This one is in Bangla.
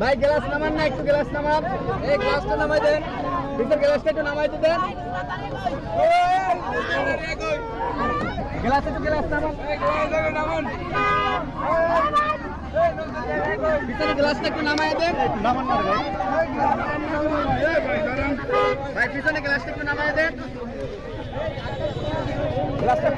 ভাই গ্লাস নামান না, একটু গ্লাস নামান। এই গ্লাসটা নামাই দেন। ভিতর গ্লাসটা একটু নামাই তো দেন। গ্লাস একটু গ্লাস নামান। ভিতরে গ্লাসটা একটু নামাই দেন। নামান না ভাই। পিছনে গ্লাসটা একটু নামাই দেন। গ্লাসটা